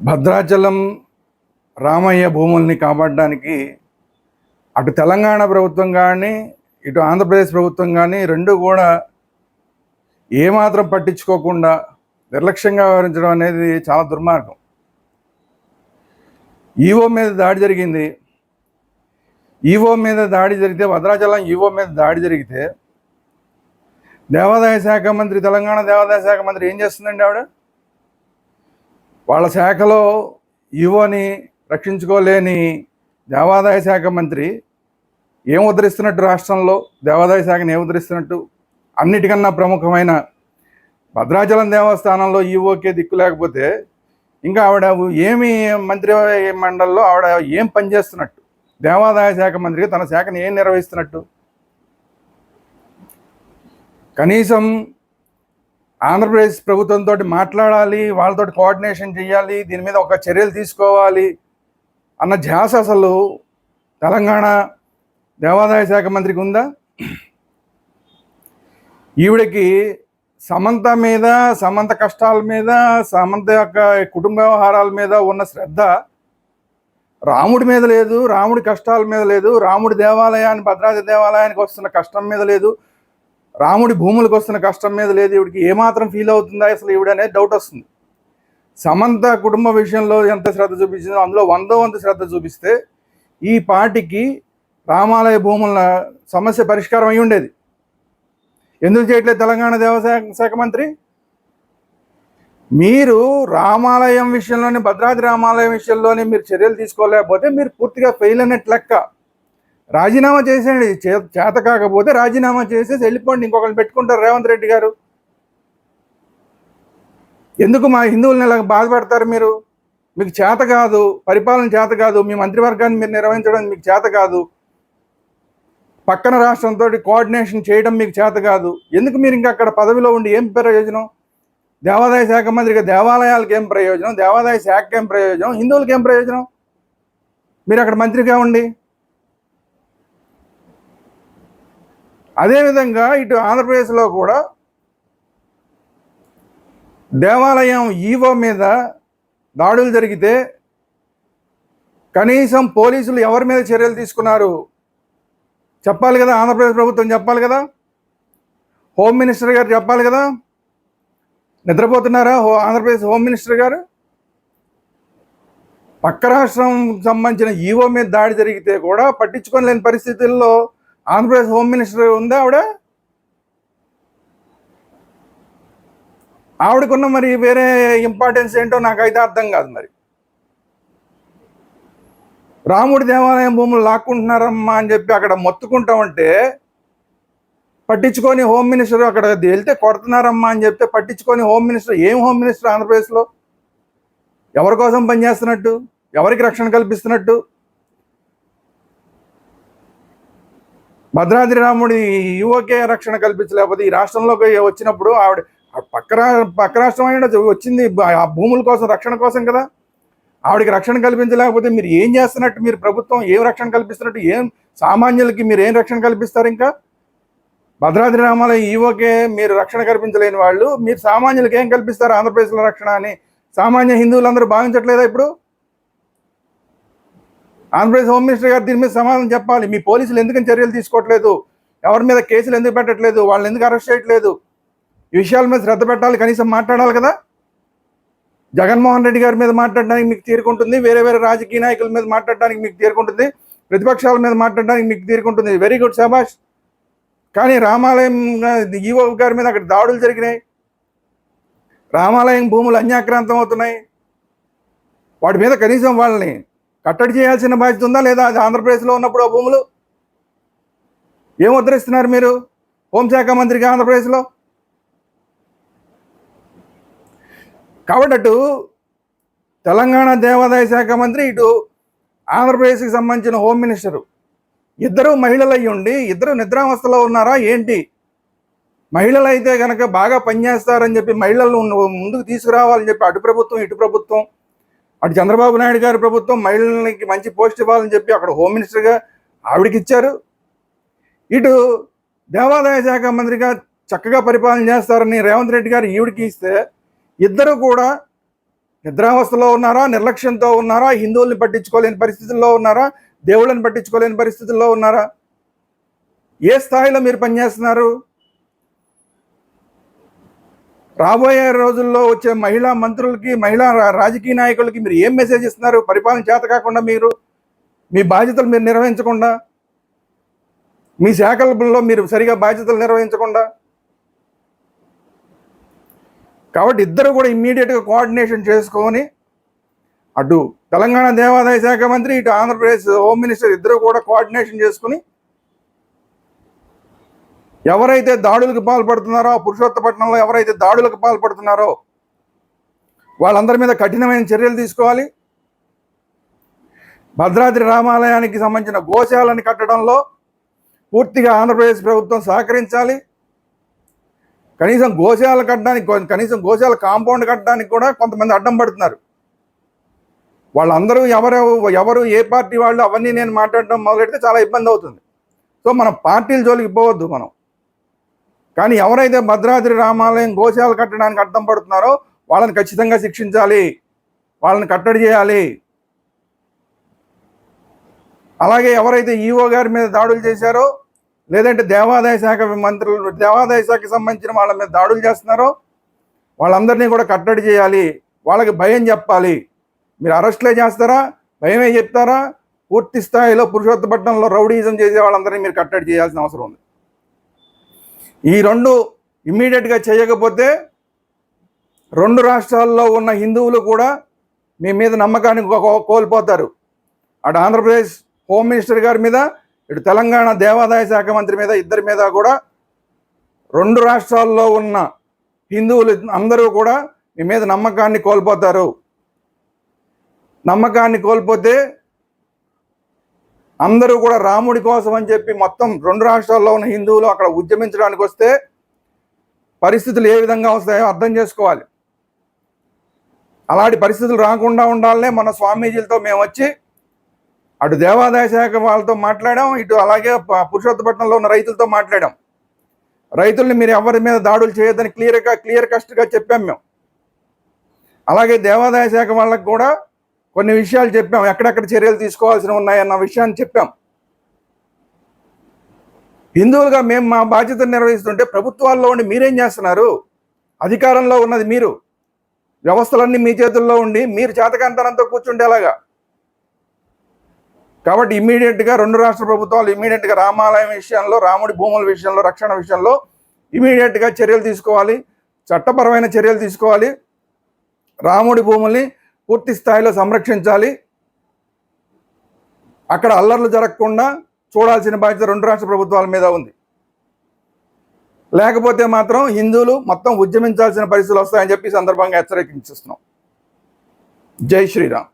భద్రాచలం రామయ్య భూముల్ని కాపాడడానికి అటు తెలంగాణ ప్రభుత్వం కానీ ఇటు ఆంధ్రప్రదేశ్ ప్రభుత్వం కానీ రెండు కూడా ఏమాత్రం పట్టించుకోకుండా నిర్లక్ష్యంగా వ్యవహరించడం అనేది చాలా దుర్మార్గం. ఈవో మీద దాడి జరిగింది. ఈవో మీద దాడి జరిగితే భద్రాచలం ఈవో మీద దాడి జరిగితే దేవాదాయ శాఖ మంత్రి తెలంగాణ దేవాదాయ శాఖ మంత్రి ఏం చేస్తుందండి ఆవిడ? వాళ్ళ శాఖలో ఈవోని రక్షించుకోలేని దేవాదాయ శాఖ మంత్రి ఏం ఉద్ధరిస్తున్నట్టు రాష్ట్రంలో దేవాదాయ శాఖను ఏం ఉద్ధరిస్తున్నట్టు అన్నిటికన్నా ప్రముఖమైన భద్రాచలం దేవస్థానంలో ఈవోకే దిక్కు లేకపోతే ఇంకా ఆవిడ ఏమి మంత్రి మండలిలో ఆవిడ ఏం పనిచేస్తున్నట్టు దేవాదాయ శాఖ మంత్రిగా తన శాఖను ఏం నిర్వహిస్తున్నట్టు? కనీసం ఆంధ్రప్రదేశ్ ప్రభుత్వంతో మాట్లాడాలి వాళ్ళతో కోఆర్డినేషన్ చేయాలి దీని మీద ఒక చర్యలు తీసుకోవాలి అన్న ధ్యాస అసలు తెలంగాణ దేవాదాయ శాఖ మంత్రికి ఉందా? ఈవిడకి సమంత మీద సమంత కష్టాల మీద సమంత యొక్క కుటుంబ వ్యవహారాల మీద ఉన్న శ్రద్ధ రాముడి మీద లేదు రాముడి కష్టాల మీద లేదు రాముడి దేవాలయాన్ని భద్రాద్రి దేవాలయానికి వస్తున్న కష్టం మీద లేదు రాముడి భూములకు వస్తున్న కష్టం మీద లేదు ఈవిడికి ఏమాత్రం ఫీల్ అవుతుందా? అసలు ఈవిడ అనేది డౌట్ వస్తుంది. సమంత కుటుంబ విషయంలో ఎంత శ్రద్ధ చూపించిందో అందులో వందో వంతు శ్రద్ధ చూపిస్తే ఈ పార్టీకి రామాలయ భూముల సమస్య పరిష్కారం అయి ఉండేది. ఎందుకు చేయట్లేదు తెలంగాణ దేవశాఖ శాఖ మంత్రి? మీరు రామాలయం విషయంలోనే భద్రాద్రి రామాలయం విషయంలోనే మీరు చర్యలు తీసుకోలేకపోతే మీరు పూర్తిగా ఫెయిల్ అన్నట్టు లెక్క. రాజీనామా చేసేయండి. చేత కాకపోతే రాజీనామా చేసేసి వెళ్ళిపోండి. ఇంకొకరిని పెట్టుకుంటారు రేవంత్ రెడ్డి గారు. ఎందుకు మా హిందువులను ఇలా బాధపెడతారు మీరు? మీకు చేత కాదు. పరిపాలన చేత కాదు. మీ మంత్రివర్గాన్ని మీరు నిర్వహించడం మీకు చేత కాదు. పక్కన రాష్ట్రంతో కోఆర్డినేషన్ చేయడం మీకు చేత కాదు. ఎందుకు మీరు ఇంకా అక్కడ పదవిలో ఉండి ఏం ప్రయోజనం? దేవాదాయ శాఖ మంత్రిగా దేవాలయాలకు ఏం ప్రయోజనం? దేవాదాయ శాఖకి ఏం ప్రయోజనం? హిందువులకి ఏం ప్రయోజనం? మీరు అక్కడ మంత్రిగా ఉండి అదేవిధంగా ఇటు ఆంధ్రప్రదేశ్లో కూడా దేవాలయం ఈవో మీద దాడులు జరిగితే కనీసం పోలీసులు ఎవరి మీద చర్యలు తీసుకున్నారు? చెప్పాలి కదా ఆంధ్రప్రదేశ్ ప్రభుత్వం చెప్పాలి కదా? హోమ్ మినిస్టర్ గారు చెప్పాలి కదా? నిద్రపోతున్నారా హో ఆంధ్రప్రదేశ్ హోమ్ మినిస్టర్ గారు? పక్క రాష్ట్రం సంబంధించిన ఈవో మీద దాడి జరిగితే కూడా పట్టించుకోలేని పరిస్థితుల్లో ఆంధ్రప్రదేశ్ హోమ్ మినిస్టర్ ఉందా ఆవిడ? ఆవిడకున్న మరి వేరే ఇంపార్టెన్స్ ఏంటో నాకైతే అర్థం కాదు మరి. రాముడి దేవాలయం భూములు లాక్కుంటున్నారమ్మా అని చెప్పి అక్కడ మొత్తుకుంటామంటే పట్టించుకొని హోమ్ మినిస్టర్ అక్కడ వెళ్తే కొడుతున్నారమ్మా అని చెప్తే పట్టించుకొని హోమ్ మినిస్టర్ ఏం హోమ్ మినిస్టర్ ఆంధ్రప్రదేశ్లో? ఎవరి కోసం పనిచేస్తున్నట్టు? ఎవరికి రక్షణ కల్పిస్తున్నట్టు? భద్రాద్రి రాముడి యువకే రక్షణ కల్పించలేకపోతే ఈ రాష్ట్రంలోకి వచ్చినప్పుడు ఆవిడ పక్క పక్క రాష్ట్రం అయినా వచ్చింది ఆ భూముల కోసం రక్షణ కోసం కదా. ఆవిడకి రక్షణ కల్పించలేకపోతే మీరు ఏం చేస్తున్నట్టు మీరు ప్రభుత్వం ఏం రక్షణ కల్పిస్తున్నట్టు ఏం సామాన్యులకి మీరు ఏం రక్షణ కల్పిస్తారు ఇంకా? భద్రాద్రి రామాలయ ఈవోకే మీరు రక్షణ కల్పించలేని వాళ్ళు మీరు సామాన్యులకి ఏం కల్పిస్తారు ఆంధ్రప్రదేశ్లో రక్షణ అని? సామాన్య హిందువులందరూ భావించట్లేదా ఇప్పుడు? ఆంధ్రప్రదేశ్ హోమ్ మినిస్టర్ గారు దీని మీద సమాధానం చెప్పాలి. మీ పోలీసులు ఎందుకని చర్యలు తీసుకోవట్లేదు? ఎవరి మీద కేసులు ఎందుకు పెట్టట్లేదు? వాళ్ళని ఎందుకు అరెస్ట్ చేయట్లేదు? ఈ విషయాల మీద శ్రద్ధ పెట్టాలి. కనీసం మాట్లాడాలి కదా? జగన్మోహన్ రెడ్డి గారి మీద మాట్లాడడానికి మీకు తీరుకుంటుంది. వేరే వేరే రాజకీయ నాయకుల మీద మాట్లాడడానికి మీకు తీరుకుంటుంది. ప్రతిపక్షాల మీద మాట్లాడడానికి మీకు తీరుకుంటుంది. వెరీ గుడ్ శబాష్ కానీ రామాలయం ఈవో గారి మీద అక్కడ దాడులు జరిగినాయి. రామాలయం భూములు అన్యాక్రాంతం అవుతున్నాయి. వాటి మీద కనీసం వాళ్ళని కట్టడి చేయాల్సిన బాధ్యత ఉందా లేదా? అది ఆంధ్రప్రదేశ్లో ఉన్నప్పుడు ఆ భూములు? ఏం ఉద్ధరిస్తున్నారు మీరు? హోంశాఖ మంత్రిగా ఆంధ్రప్రదేశ్లో? కాబట్టి అటు తెలంగాణ దేవాదాయ శాఖ మంత్రి ఇటు ఆంధ్రప్రదేశ్కి సంబంధించిన హోమ్ మినిస్టరు. ఇద్దరు మహిళలు అయ్యి ఉండి ఇద్దరు నిద్రావస్థలో ఉన్నారా? ఏంటి? మహిళలు అయితే కనుక బాగా పనిచేస్తారని చెప్పి మహిళలను ముందుకు తీసుకురావాలని చెప్పి అటు ప్రభుత్వం ఇటు ప్రభుత్వం అటు చంద్రబాబు నాయుడు గారి ప్రభుత్వం మహిళలకి మంచి పోస్ట్ ఇవ్వాలని చెప్పి అక్కడ హోమ్ మినిస్టర్గా ఆవిడకి ఇచ్చారు ఇటు దేవాదాయ శాఖ మంత్రిగా చక్కగా పరిపాలన చేస్తారని రేవంత్ రెడ్డి గారు ఈవిడికి ఇస్తే ఇద్దరు కూడా నిద్రావస్థలో ఉన్నారా నిర్లక్ష్యంతో ఉన్నారా హిందువుల్ని పట్టించుకోలేని పరిస్థితుల్లో ఉన్నారా దేవుళ్ళని పట్టించుకోలేని పరిస్థితుల్లో ఉన్నారా? ఏ స్థాయిలో మీరు పనిచేస్తున్నారు? రాబోయే రోజుల్లో వచ్చే మహిళా మంత్రులకి మహిళా రా- రాజకీయ నాయకులకి మీరు ఏం మెసేజ్ ఇస్తున్నారు? పరిపాలన చేత కాకుండా మీరు మీ బాధ్యతలు మీరు నిర్వహించకుండా మీ శాఖలలో మీరు సరిగా బాధ్యతలు నిర్వహించకుండా. కాబట్టి ఇద్దరు కూడా ఇమ్మీడియట్గా కోఆర్డినేషన్ చేసుకొని అటు తెలంగాణ దేవాదాయ శాఖ మంత్రి ఇటు ఆంధ్రప్రదేశ్ హోమ్ మినిస్టర్ ఇద్దరు కూడా కోఆర్డినేషన్ చేసుకుని ఎవరైతే దాడులకు పాల్పడుతున్నారో పురుషోత్తపట్నంలో ఎవరైతే దాడులకు పాల్పడుతున్నారో వాళ్ళందరి మీద కఠినమైన చర్యలు తీసుకోవాలి. భద్రాద్రి రామాలయానికి సంబంధించిన గోశాలని కట్టడంలో పూర్తిగా ఆంధ్రప్రదేశ్ ప్రభుత్వం సహకరించాలి. కనీసం గోశాల కట్టడానికి కనీసం గోశాల కాంపౌండ్ కట్టడానికి కూడా కొంతమంది అడ్డం పడుతున్నారు. వాళ్ళందరూ ఎవరు ఎవరు ఏ పార్టీ వాళ్ళు అవన్నీ నేను మాట్లాడడం మొదలెడితే చాలా ఇబ్బంది అవుతుంది. సో మనం పార్టీల జోలికి పోవద్దు మనం. కానీ ఎవరైతే భద్రాద్రి రామాలయం గోశాల కట్టడానికి అడ్డం పడుతున్నారో వాళ్ళని ఖచ్చితంగా శిక్షించాలి. వాళ్ళని కట్టడి చేయాలి. అలాగే ఎవరైతే ఈఓ గారి మీద దాడులు చేశారో లేదంటే దేవాదాయ శాఖ మంత్రులు దేవాదాయ శాఖకి సంబంధించిన వాళ్ళ మీద దాడులు చేస్తున్నారో వాళ్ళందరినీ కూడా కట్టడి చేయాలి. వాళ్ళకి భయం చెప్పాలి. మీరు అరెస్ట్లే చేస్తారా? భయమే చెప్తారా? పూర్తి స్థాయిలో పురుషోత్తపట్నంలో రౌడీజం చేసే వాళ్ళందరినీ మీరు కట్టడి చేయాల్సిన అవసరం ఉంది. ఈ రెండు ఇమ్మీడియట్గా చేయకపోతే రెండు రాష్ట్రాల్లో ఉన్న హిందువులు కూడా మీ మీద నమ్మకాన్ని కో- కోల్పోతారు. అటు ఆంధ్రప్రదేశ్ హోమ్ మినిస్టర్ గారి మీద ఇటు తెలంగాణ దేవాదాయ శాఖ మంత్రి మీద ఇద్దరి మీద కూడా రెండు రాష్ట్రాల్లో ఉన్న హిందువులు అందరూ కూడా మీ మీద నమ్మకాన్ని కోల్పోతారు. నమ్మకాన్ని కోల్పోతే అందరూ కూడా రాముడి కోసం అని చెప్పి మొత్తం రెండు రాష్ట్రాల్లో ఉన్న హిందువులు అక్కడ ఉద్యమించడానికి వస్తే పరిస్థితులు ఏ విధంగా వస్తాయో అర్థం చేసుకోవాలి. అలాంటి పరిస్థితులు రాకుండా ఉండాలనే మన స్వామీజీలతో మేము వచ్చి అటు దేవాదాయ శాఖ వాళ్ళతో మాట్లాడాం ఇటు అలాగే ప- పురుషోత్తపట్నంలో ఉన్న రైతులతో మాట్లాడాం. రైతుల్ని మీరు ఎవరి మీద దాడులు చేయొద్దని క్లియర్గా క్లియర్ కస్ట్గా చెప్పాం మేము. అలాగే దేవాదాయ శాఖ వాళ్ళకు కూడా కొన్ని విషయాలు చెప్పాం. ఎక్కడెక్కడ చర్యలు తీసుకోవాల్సి ఉన్నాయన్న విషయాన్ని చెప్పాం. హిందువులుగా మేము మా బాధ్యతను నిర్వహిస్తుంటే ప్రభుత్వాల్లో ఉండి మీరేం చేస్తున్నారు? అధికారంలో ఉన్నది మీరు. వ్యవస్థలన్నీ మీ చేతుల్లో ఉండి మీరు చేతకంతనంతో కూర్చుంటే ఎలాగా? కాబట్టి ఇమీడియట్గా రెండు రాష్ట్ర ప్రభుత్వాలు ఇమీడియట్గా రామాలయం విషయంలో రాముడి భూముల విషయంలో రక్షణ విషయంలో ఇమీడియట్గా చర్యలు తీసుకోవాలి. చట్టపరమైన చర్యలు తీసుకోవాలి. రాముడి భూముల్ని పూర్తి స్థాయిలో సంరక్షించాలి. అక్కడ అల్లర్లు జరగకుండా చూడాల్సిన బాధ్యత రెండు రాష్ట్ర ప్రభుత్వాల మీద ఉంది. లేకపోతే మాత్రం హిందువులు మొత్తం ఉద్యమించాల్సిన పరిస్థితులు వస్తాయని చెప్పి సందర్భంగా హెచ్చరికిస్తున్నాం జై శ్రీరామ్.